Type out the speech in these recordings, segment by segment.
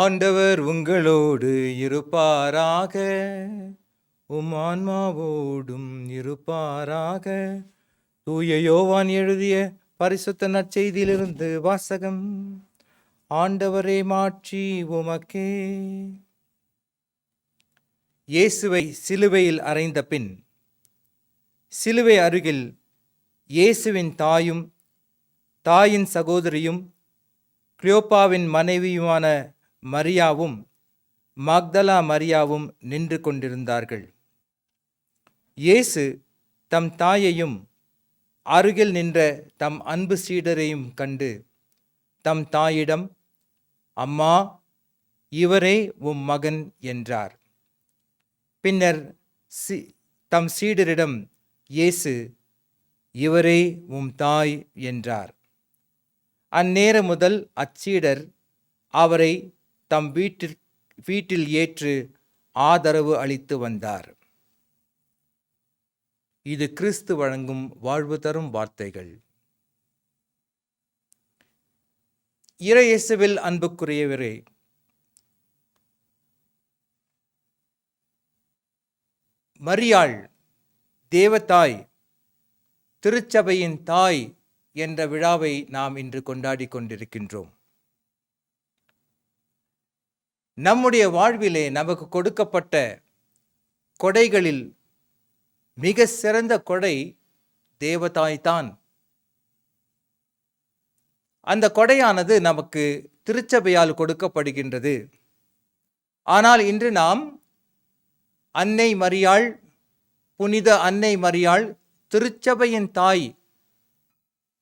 ஆண்டவர் உங்களோடு இருப்பாராக. உம் ஆன்மாவோடும் இருப்பாராக. தூய யோவான் எழுதிய பரிசுத்த நற்செய்தியிலிருந்து வாசகம். ஆண்டவரே மாற்றி உமக்கே. இயேசுவை சிலுவையில் அறைந்த பின் சிலுவை அருகில் இயேசுவின் தாயும் தாயின் சகோதரியும் கிளியோப்பாவின் மனைவியுமான மரியாவும் மக்தலா மரியாவும் நின்று கொண்டிருந்தார்கள். இயேசு தம் தாயையும் அருகில் நின்ற தம் அன்பு சீடரையும் கண்டு தம் தாயிடம் அம்மா இவரே உம் மகன் என்றார். பின்னர் சி தம் சீடரிடம் இயேசு இவரே உம் தாய் என்றார். அந்நேரம் முதல் அச்சீடர் அவரை தம் வீட்டில் வீட்டில் ஏற்று ஆதரவு அளித்து வந்தார். இது கிறிஸ்து வழங்கும் வாழ்வு தரும் வார்த்தைகள். இறையேசுவில் அன்புக்குரியவரே மரியாள் தேவதாய் திருச்சபையின் தாய் என்ற விழாவை நாம் இன்று கொண்டாடி கொண்டிருக்கின்றோம். நம்முடைய வாழ்விலே நமக்கு கொடுக்கப்பட்ட கொடைகளில் மிக சிறந்த கொடை தேவதாய்தான் அந்த கொடையானது நமக்கு திருச்சபையால் கொடுக்கப்படுகின்றது. ஆனால் இன்று நாம் அன்னை மரியாள் புனித அன்னை மரியாள் திருச்சபையின் தாய்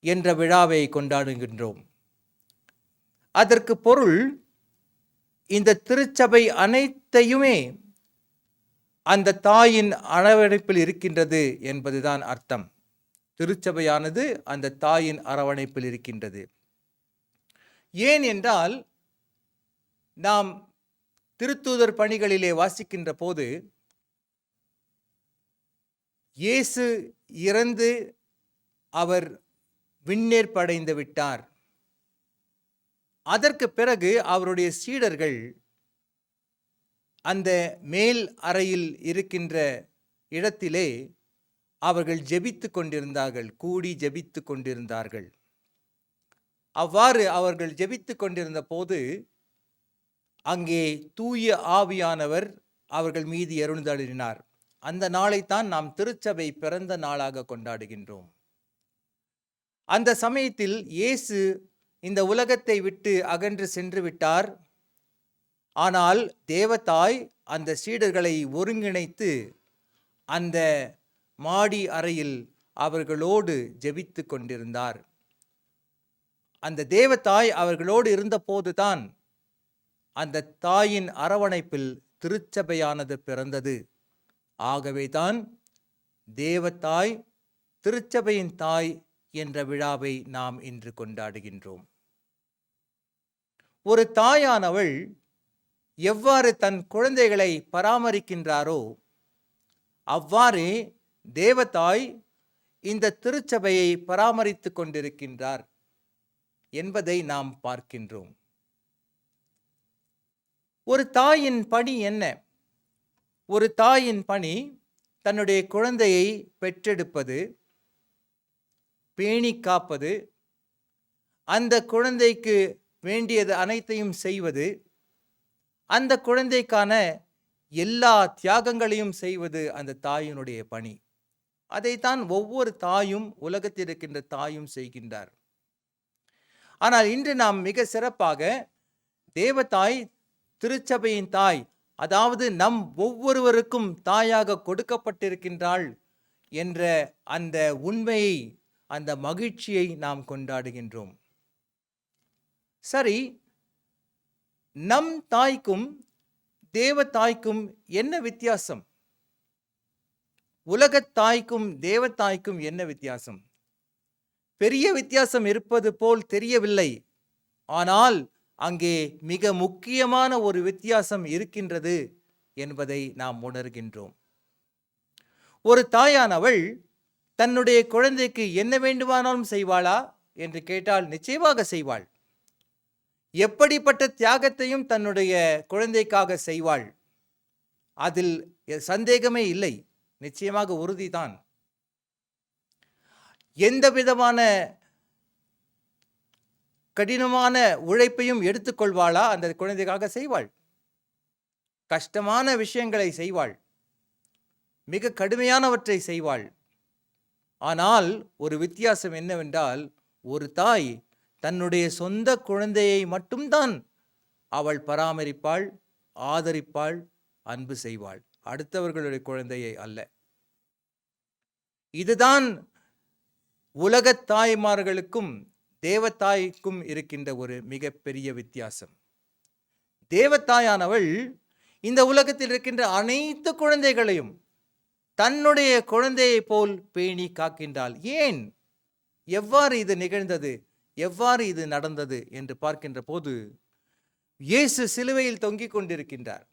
என்ற விழாவை கொண்டாடுகின்றோம். அதற்கு பொருள் இந்த திருச்சபை அனைத்தையுமே அந்த தாயின் அரவணைப்பில் இருக்கின்றது என்பதுதான் அர்த்தம். திருச்சபையானது அந்த தாயின் அரவணைப்பில் இருக்கின்றது. ஏன் என்றால் நாம் திருத்தூதர் பணிகளிலே வாசிக்கின்ற போது இயேசு இறந்து அவர் விண்ணேற்படைந்து விட்டார். அதற்கு பிறகு அவருடைய சீடர்கள் அந்த மேல் அறையில் இருக்கின்ற இடத்திலே அவர்கள் ஜெபித்து கொண்டிருந்தார்கள் கூடி ஜெபித்து கொண்டிருந்தார்கள். அவ்வாறு அவர்கள் ஜெபித்து கொண்டிருந்த போது அங்கே தூய ஆவியானவர் அவர்கள் மீது எழுந்தருளினார் அந்த நாளைத்தான் நாம் திருச்சபை பிறந்த நாளாக கொண்டாடுகின்றோம். அந்த சமயத்தில் இயேசு இந்த உலகத்தை விட்டு அகன்று சென்று விட்டார். ஆனால் தேவதாய் அந்த சீடர்களை ஒருங்கிணைத்து அந்த மாடி அறையில் அவர்களோடு ஜெபித்து கொண்டிருந்தார். அந்த தேவதாய் அவர்களோடு இருந்தபோதுதான் அந்த தாயின் அரவணைப்பில் திருச்சபையானது பிறந்தது. ஆகவேதான் தேவதாய் திருச்சபையின் தாய் என்ற விழாவை நாம் இன்று கொண்டாடுகின்றோம். ஒரு தாயானவள் எவ்வாறு தன் குழந்தைகளை பராமரிக்கின்றாரோ அவ்வாறு தேவதாய் இந்த திருச்சபையை பராமரித்து கொண்டிருக்கின்றார் என்பதை நாம் பார்க்கின்றோம். ஒரு தாயின் பணி என்ன? ஒரு தாயின் பணி தன்னுடைய குழந்தையை பெற்றெடுப்பது பேணி காப்பது அந்த குழந்தைக்கு வேண்டியது அனைத்தையும் செய்வது அந்த குழந்தைக்கான எல்லா தியாகங்களையும் செய்வது அந்த தாயினுடைய பணி. அதைத்தான் ஒவ்வொரு தாயும் உலகத்தில் இருக்கின்ற தாயும் செய்கின்றார். ஆனால் இன்று நாம் மிக சிறப்பாக தேவதாய் திருச்சபையின் தாய் அதாவது நம் ஒவ்வொருவருக்கும் தாயாக கொடுக்கப்பட்டிருக்கின்றாள் என்ற அந்த உண்மையை அந்த மகிழ்ச்சியை நாம் கொண்டாடுகின்றோம். சரி நம் தாய்க்கும் தேவ தாய்க்கும் என்ன வித்தியாசம்? உலகத் தாய்க்கும் என்ன வித்தியாசம்? பெரிய வித்தியாசம் இருப்பது போல் தெரியவில்லை. ஆனால் அங்கே மிக முக்கியமான ஒரு வித்தியாசம் இருக்கின்றது என்பதை நாம் உணர்கின்றோம். ஒரு தாயானவள் தன்னுடைய குழந்தைக்கு என்ன வேண்டுமானாலும் செய்வாளா? என்று கேட்டால் நிச்சயமாக செய்வாள். எப்படிப்பட்ட தியாகத்தையும் தன்னுடைய குழந்தைக்காக செய்வாள்? அதில் சந்தேகமே இல்லை. நிச்சயமாக உறுதிதான். எந்த விதமான கடினமான உழைப்பையும் எடுத்துக்கொள்வாளா அந்த குழந்தைக்காக செய்வாள். கஷ்டமான விஷயங்களை செய்வாள். மிக கடுமையானவற்றை செய்வாள். ஆனால் ஒரு வித்தியாசம் என்னவென்றால் ஒரு தாய் தன்னுடைய சொந்த குழந்தையை மட்டும்தான் அவள் பராமரிப்பாள் ஆதரிப்பாள் அன்பு செய்வாள். அடுத்தவர்களுடைய குழந்தையை அல்ல. இதுதான் உலகத் தாய்மார்களுக்கும் தேவத்தாய்க்கும் இருக்கின்ற ஒரு மிகப்பெரிய வித்தியாசம். தேவத்தாயானவள் இந்த உலகத்தில் இருக்கின்ற அனைத்து குழந்தைகளையும் தன்னுடைய குழந்தையைப் போல் பேணி காக்கின்றாள். ஏன்? எவ்வாறு இது நிகழ்ந்தது? எவ்வாறு இது நடந்தது? என்று பார்க்கின்ற போது இயேசு சிலுவையில் தொங்கிக் கொண்டிருக்கின்றார்.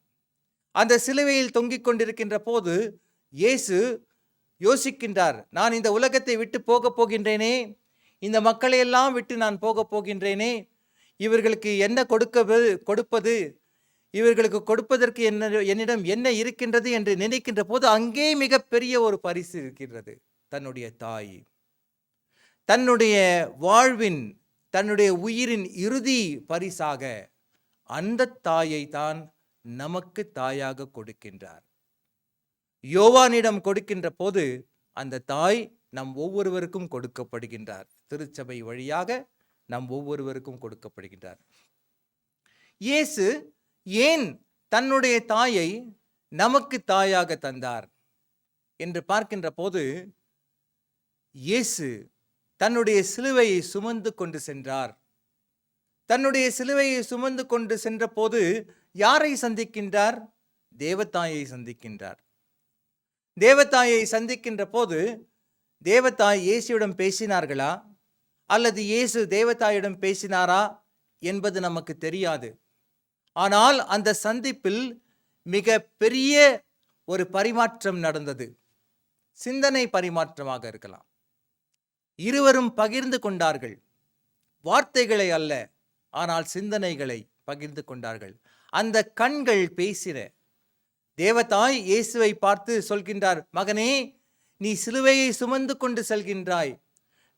அந்த சிலுவையில் தொங்கிக் கொண்டிருக்கின்ற போது இயேசு யோசிக்கின்றார் நான் இந்த உலகத்தை விட்டு போகப் போகின்றேனே? இந்த மக்களையெல்லாம் விட்டு நான் போகப் போகின்றேனே? இவர்களுக்கு என்ன கொடுக்க கொடுப்பது? இவர்களுக்கு கொடுப்பதற்கு என்ன என்னிடம் என்ன இருக்கின்றது என்று நினைக்கின்ற போது அங்கே மிகப்பெரிய ஒரு பரிசு இருக்கின்றது தன்னுடைய தாய். தன்னுடைய வாழ்வின் தன்னுடைய உயிரின் இறுதி பரிசாக அந்த தாயை தான் நமக்கு தாயாக கொடுக்கின்றார். யோவானிடம் கொடுக்கின்ற போது அந்த தாய் நம் ஒவ்வொருவருக்கும் கொடுக்கப்படுகின்றார். திருச்சபை வழியாக நம் ஒவ்வொருவருக்கும் கொடுக்கப்படுகின்றார். இயேசு ஏன் தன்னுடைய தாயை நமக்கு தாயாக தந்தார்? என்று பார்க்கின்ற போது இயேசு தன்னுடைய சிலுவையை சுமந்து கொண்டு சென்றார். தன்னுடைய சிலுவையை சுமந்து கொண்டு சென்றபோது யாரை சந்திக்கின்றார்? தேவதாயை சந்திக்கின்றார். தேவதாயை சந்திக்கின்ற போது தேவதாய் இயேசுவிடம் பேசினார்களா? அல்லது இயேசு தேவதாயிடம் பேசினாரா? என்பது நமக்கு தெரியாது. ஆனால் அந்த சந்திப்பில் மிக பெரிய ஒரு பரிமாற்றம் நடந்தது. சிந்தனை பரிமாற்றமாக இருக்கலாம். இருவரும் பகிர்ந்து கொண்டார்கள். வார்த்தைகளை அல்ல ஆனால் சிந்தனைகளை பகிர்ந்து கொண்டார்கள். அந்த கண்கள் பேசின. தேவதாய் இயேசுவை பார்த்து சொல்கின்றார் மகனே நீ சிலுவையை சுமந்து கொண்டு செல்கின்றாய்.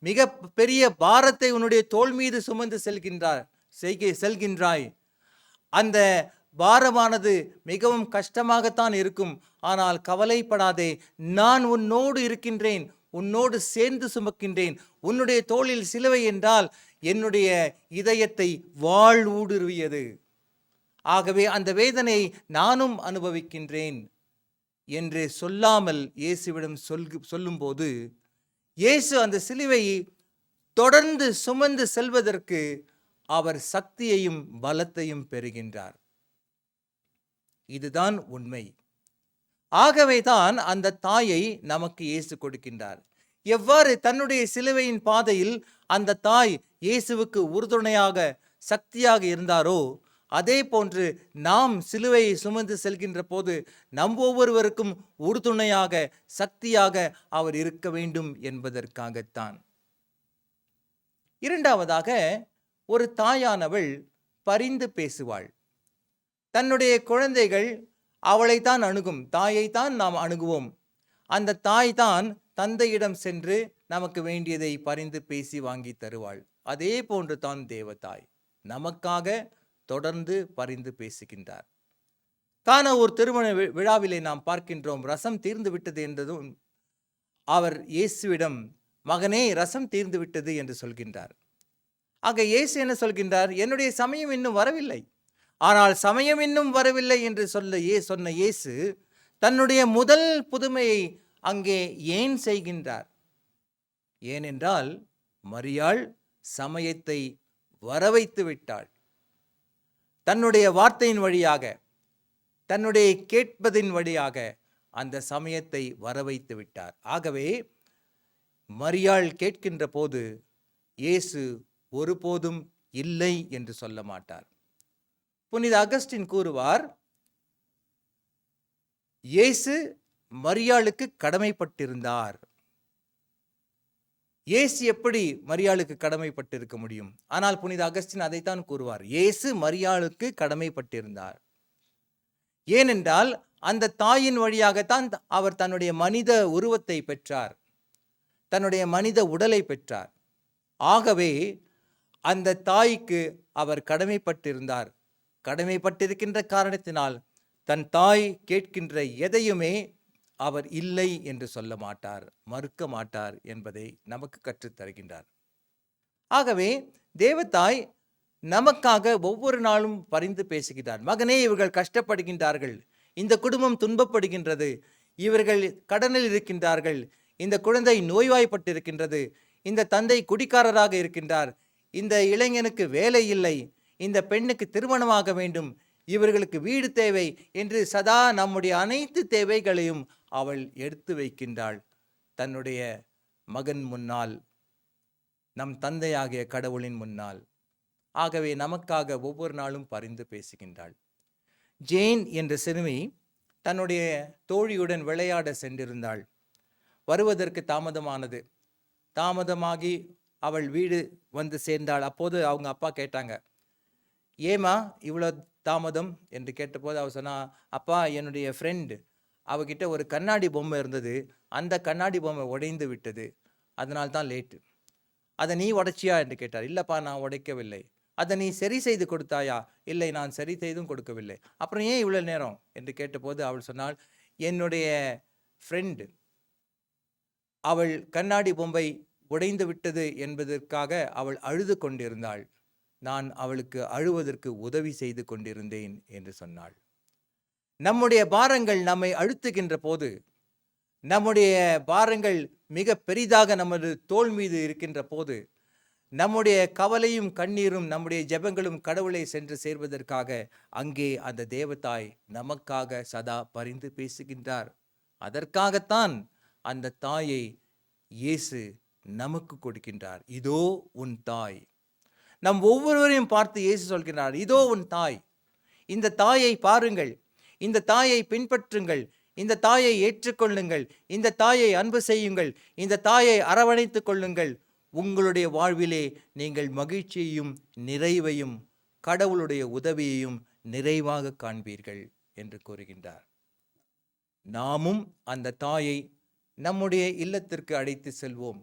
மிக பெரிய பாரத்தை உன்னுடைய தோள் மீது சுமந்து செல்கின்றார் செய்கி செல்கின்றாய். அந்த பாரமானது மிகவும் கஷ்டமாகத்தான் இருக்கும். ஆனால் கவலைப்படாதே நான் உன்னோடு இருக்கின்றேன் உன்னோடு சேர்ந்து சுமக்கின்றேன். உன்னுடைய தோளில் சிலுவை என்றால் என்னுடைய இதயத்தை வாழ் ஊடுருவியது. ஆகவே அந்த வேதனை நானும் அனுபவிக்கின்றேன் என்று சொல்லாமல் இயேசுவிடம் சொல் சொல்லும்போது இயேசு அந்த சிலுவையை தொடர்ந்து சுமந்து செல்வதற்கு அவர் சக்தியையும் பலத்தையும் பெறுகின்றார். இதுதான் உண்மை. ஆகவேதான் அந்த தாயை நமக்கு இயேசு கொடுக்கின்றார். எவ்வாறு தன்னுடைய சிலுவையின் பாதையில் அந்த தாய் இயேசுவுக்கு உறுதுணையாக சக்தியாக இருந்தாரோ அதே போன்று நாம் சிலுவையை சுமந்து செல்கின்ற போது நம் ஒவ்வொருவருக்கும் உறுதுணையாக சக்தியாக அவர் இருக்க வேண்டும் என்பதற்காகத்தான். இரண்டாவதாக ஒரு தாயானவள் பரிந்து பேசுவாள். தன்னுடைய குழந்தைகள் அவளைத்தான் அணுகும் தாயைத்தான் நாம் அணுகுவோம். அந்த தாய் தான் தந்தையிடம் சென்று நமக்கு வேண்டியதை பரிந்து பேசி வாங்கி தருவாள். அதே போன்று தான் தேவதாய் நமக்காக தொடர்ந்து பரிந்து பேசுகின்றார். காண ஒரு திருமண வி- விழாவிலே நாம் பார்க்கின்றோம் ரசம் தீர்ந்து விட்டது என்றதும் அவர் இயேசுவிடம் மகனே ரசம் தீர்ந்து விட்டது என்று சொல்கின்றார். ஆக இயேசு என்ன சொல்கின்றார்? என்னுடைய சமயம் இன்னும் வரவில்லை. ஆனால் சமயம் இன்னும் வரவில்லை என்று சொல்ல ஏ சொன்ன இயேசு தன்னுடைய முதல் புதுமையை அங்கே ஏன் செய்கின்றார்? ஏனென்றால் மரியாள் சமயத்தை வரவைத்து விட்டாள். தன்னுடைய வார்த்தையின் வழியாக தன்னுடைய கேட்பதின் வழியாக அந்த சமயத்தை வரவைத்து விட்டார். ஆகவே மரியாள் கேட்கின்ற போது இயேசு ஒருபோதும் இல்லை என்று சொல்ல மாட்டார். புனித அகஸ்டின் கூறுவார் இயேசு மரியாளுக்கு கடமைப்பட்டிருந்தார். இயேசு எப்படி மரியாளுக்கு கடமைப்பட்டிருக்க முடியும்? ஆனால் புனித அகஸ்டின் அதைத்தான் கூறுவார் இயேசு மரியாளுக்கு கடமைப்பட்டிருந்தார். ஏனென்றால் அந்த தாயின் வழியாகத்தான் அவர் தன்னுடைய மனித உருவத்தை பெற்றார் தன்னுடைய மனித உடலை பெற்றார். ஆகவே அந்த தாய்க்கு அவர் கடமைப்பட்டிருந்தார். கடமைப்பட்டிருக்கின்ற காரணத்தினால் தன் தாய் கேட்கின்ற எதையுமே அவர் இல்லை என்று சொல்ல மாட்டார் மறுக்க மாட்டார் என்பதை நமக்கு கற்றுத் தருகின்றார். ஆகவே தேவதாய் நமக்காக ஒவ்வொரு நாளும் பரிந்து பேசுகிறார் மகனே இவர்கள் கஷ்டப்படுகின்றார்கள். இந்த குடும்பம் துன்பப்படுகின்றது. இவர்கள் கடனில் இருக்கின்றார்கள். இந்த குழந்தை நோய்வாய்ப்பட்டிருக்கின்றது. இந்த தந்தை குடிக்காரராக இருக்கின்றார். இந்த இளைஞனுக்கு வேலை இல்லை இந்த பெண்ணுக்கு திருமணமாக வேண்டும் இவர்களுக்கு வீடு தேவை என்று சதா நம்முடைய அனைத்து தேவைகளையும் அவள் எடுத்து வைக்கின்றாள். தன்னுடைய மகன் முன்னால் நம் தந்தையாகிய கடவுளின் முன்னால். ஆகவே நமக்காக ஒவ்வொரு நாளும் பரிந்து பேசுகின்றாள். ஜெயின் என்ற சிறுமி தன்னுடைய தோழியுடன் விளையாட சென்றிருந்தாள். வருவதற்கு தாமதமானது. தாமதமாகி அவள் வீடு வந்து சேர்ந்தாள். அப்போது அவங்க அப்பா கேட்டாங்க ஏமா இவ்வளோ தாமதம்? என்று கேட்டபோது அவள் சொன்னா அப்பா என்னுடைய ஃப்ரெண்டு அவகிட்ட ஒரு கண்ணாடி பொம்மை இருந்தது. அந்த கண்ணாடி பொம்மை உடைந்து விட்டது. அதனால் தான் லேட்டு அதை நீ உடைச்சியா? என்று கேட்டார். இல்லைப்பா நான் உடைக்கவில்லை. அதை நீ சரி செய்து கொடுத்தாயா? இல்லை நான் சரி செய்தும் கொடுக்கவில்லை. அப்புறம் ஏன் இவ்வளோ நேரம்? என்று கேட்டபோது அவள் சொன்னாள் என்னுடைய ஃப்ரெண்டு அவள் கண்ணாடி பொம்மை உடைந்து விட்டது என்பதற்காக அவள் அழுது கொண்டிருந்தாள். நான் அவளுக்கு அழுவதற்கு உதவி செய்து கொண்டிருந்தேன் என்று சொன்னாள். நம்முடைய பாரங்கள் நம்மை அழுத்துகின்ற போது நம்முடைய பாரங்கள் மிக பெரிதாக நமது தோள் மீது இருக்கின்ற போது நம்முடைய கவலையும் கண்ணீரும் நம்முடைய ஜெபங்களும் கடவுளை சென்று சேர்வதற்காக அங்கே அந்த தேவதாய் நமக்காக சதா பரிந்து பேசுகின்றார். அதற்காகத்தான் அந்த தாயை இயேசு நமக்கு கொடுக்கின்றார். இதோ உன் தாய். நம் ஒவ்வொருவரையும் பார்த்து இயேசு சொல்கிறார் இதோ உன் தாய். இந்த தாயை பாருங்கள். இந்த தாயை பின்பற்றுங்கள். இந்த தாயை ஏற்றுக்கொள்ளுங்கள். இந்த தாயை அன்பு செய்யுங்கள். இந்த தாயை அரவணைத்துக் கொள்ளுங்கள். உங்களுடைய வாழ்விலே நீங்கள் மகிழ்ச்சியையும் நிறைவையும் கடவுளுடைய உதவியையும் நிறைவாக காண்பீர்கள் என்று கூறுகின்றார். நாமும் அந்த தாயை நம்முடைய இல்லத்திற்கு அழைத்து செல்வோம்.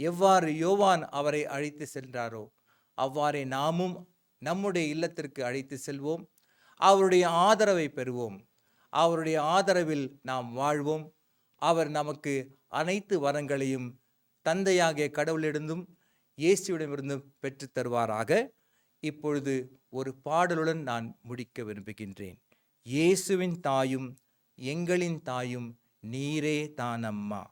எவ்வாறு யோவான் அவரை அழைத்து சென்றாரோ அவ்வாறே நாமும் நம்முடைய இல்லத்திற்கு அழைத்து செல்வோம். அவருடைய ஆதரவை பெறுவோம். அவருடைய ஆதரவில் நாம் வாழ்வோம். அவர் நமக்கு அனைத்து வரங்களையும் தந்தையாகிய கடவுளிடந்தும் இயேசுவிடமிருந்தும் பெற்றுத் தருவாராக. இப்பொழுது ஒரு பாடலுடன் நான் முடிக்க விரும்புகின்றேன். இயேசுவின் தாயும் எங்களின் தாயும் நீரே தானம்மா.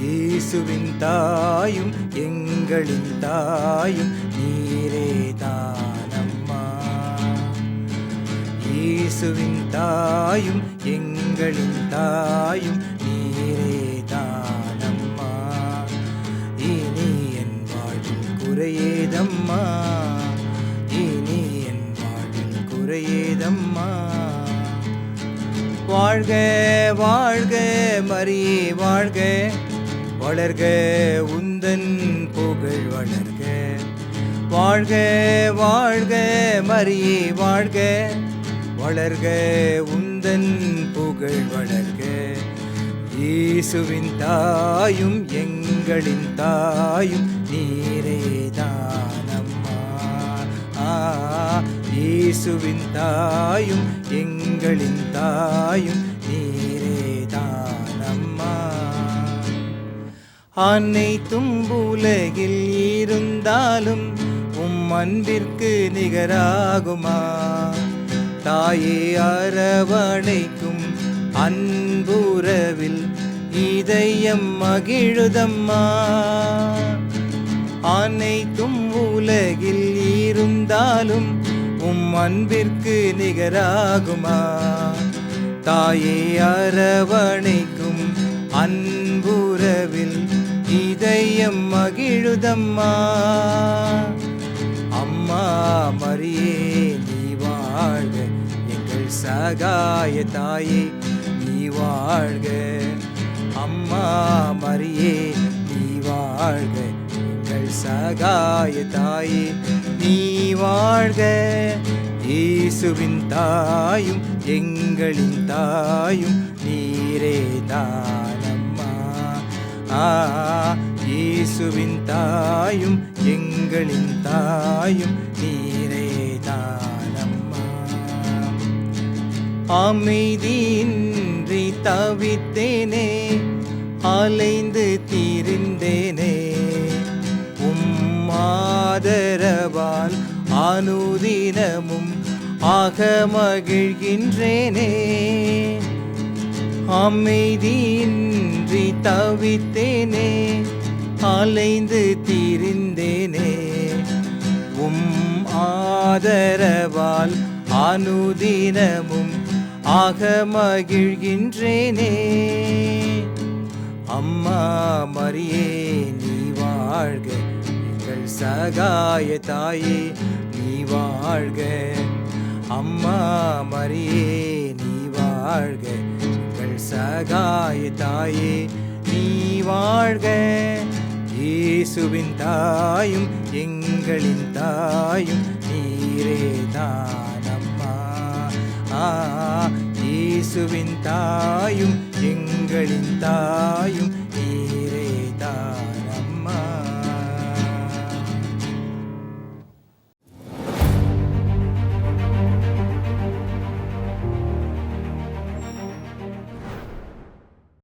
இயேசுவின் தாயும் எங்களின் தாயும் நீரே தானம்மா. இயேசுவின் தாயும் எங்களின் தாயும் நீரே தானம்மா. இனி என் வாழ்வில் குறையேதம்மா. இனி என் வாழ்வில் குறையேதம்மா. வாழ்க வாழ்க மரியே வாழ்க. வளர்க உந்தன் புகழ் வளர்க. வாழ்க வாழ்க மரியே வாழ்க. வளர்க உந்தன் புகழ் வளர்க. இயேசுவின் தாயும் எங்களின் தாயும் நீரே தானம்மா. ஆ, இயேசுவின் தாயும் எங்களின் தாயும் அனைத்தும் உலகில் இருந்தாலும் உம் அன்பிற்கு நிகராகுமா? தாயே அரவணைக்கும் அன்புறவில் இதயம் மகிழுதம்மா. அனைத்தும் உலகில் இருந்தாலும் உம் அன்பிற்கு நிகராகுமா? தாயே அரவணைக்கும் அன்புறவில் இதயம் மகிழுதம்மா. அம்மா மரியே நீ வாழ்க. எங்கள் சகாய தாயே நீ வாழ்க. அம்மா மரியே நீ வாழ்க. எங்கள் சகாய தாயே நீ வாழ்க. இயேசுவின் தாயும் எங்களின் தாயும் நீரே தான் ஆ இயேசுவின் தாயும் எங்களின் தாயும் நீரே தானம்மா. அமைதியின்றி தவித்தேனே அலைந்து தீர்ந்தேனே. உம்மாதரவால் அனுதினமும் ஆக மகிழ்கின்றேனே அமைதியின் அமைதியின்றி தவித்தேனே அலைந்து தீர்ந்தேனே. உம் ஆதரவால் அனுதினமும் ஆக மகிழ்கின்றேனே. அம்மா மரியே நீ வாழ்க. எங்கள் சகாய தாயே நீ வாழ்க. அம்மா மரியே நீ வாழ்க. சகாய தாயே நீ வாழ்க. இயேசுவின் தாயும் எங்களின் தாயும் நீரே தானம்மா. ஆ இயேசுவின் தாயும் எங்களின் தாயும்